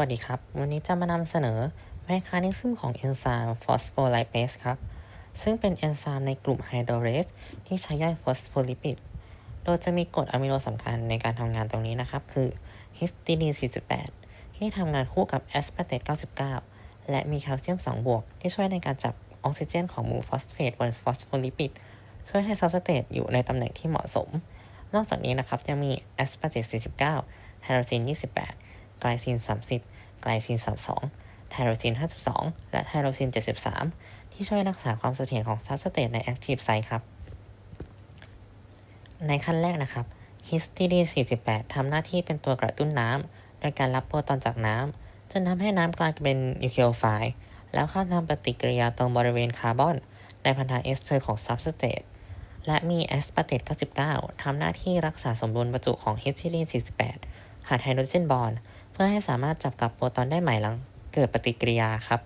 วัสดีครับ วันนี้จะมานำเสนอแมคานิซึมของเอนไซม์ฟอสโฟไลเปสครับ ซึ่งเป็นเอนไซม์ในกลุ่มไฮโดรเรสที่ใช้ย่อยฟอสโฟลิปิด โดยจะมีกรดอะมิโนสำคัญในการทำงานตรงนี้นะครับ คือฮิสติดีน 48 ที่ทำงานคู่กับแอสปาร์เตต99 และมีแคลเซียม 2 บวก ที่ช่วยในการจับออกซิเจนของหมู่ฟอสเฟตบนฟอสโฟลิปิด ช่วยให้ซับสเตตอยู่ในตำแหน่งที่เหมาะสม นอกจากนี้นะครับยังมีแอสปาร์เตต49ไทโรซีน28 ไกลซีน 30 ไกลซีน 32 ไทโรซีน52 และไทโรซีน73 ที่ช่วยรักษาความเสถียรของซับสเตตในแอคทีฟไซต์ครับ ในขั้นแรกนะครับฮิสติดีน48 ทำหน้าที่เป็นตัวกระตุ้นน้ำ โดยการรับโปรตอนจากน้ำ จนทำให้น้ำกลายเป็นนิวเคลียไฟล์แล้วเข้าทำปฏิกิริยาตรงบริเวณคาร์บอน ในพันธะเอสเตอร์ของซับสเตตและมีแอสปาร์เตต99ทำหน้าที่รักษาสมดุลประจุของฮิสติดีน48 หาไฮโดรเจนบอนด์ เพื่อให้สามารถจับกับโปรตอนได้ใหม่หลังเกิดปฏิกิริยาครับ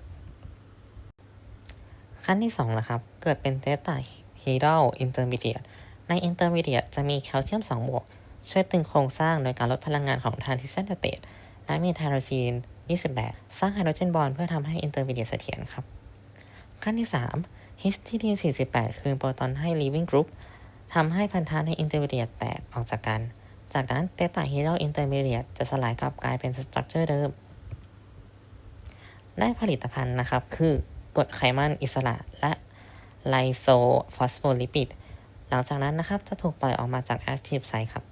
ขั้นที่2นะครับ เกิดเป็นเตต้าฮีดร l อินเตอร์มีเดียตในอินเตอร์มีเดียตจะมีแคลเซียม2บวก ช่วยตึงโครงสร้างโดยการลดพลังงานของทรานซิสเซนเตตและมีไทโรซีน 28 สร้างไฮโดรเจนบอนด์เพื่อทำให้อินเตอร์มีเดียตเสถียรครับ ขั้นที่3ฮิสติดีน48 คืนโปรตอนให้ leaving group ทำให้พันธะในอินเตอร์มีเดียตแตกออกจากกัน จากนั้นเตต้าฮีดร l อินเตอร์มีเดียจะสลายกลับกลายเป็นสตรัคเจอร์เดิม ได้ผลิตภัณฑ์นะครับ คือกรดไขมันอิสระและไลโซฟอสโฟลิปิด หลังจากนั้นนะครับจะถูกปล่อยออกมาจากแอคทีฟไซต์ครับ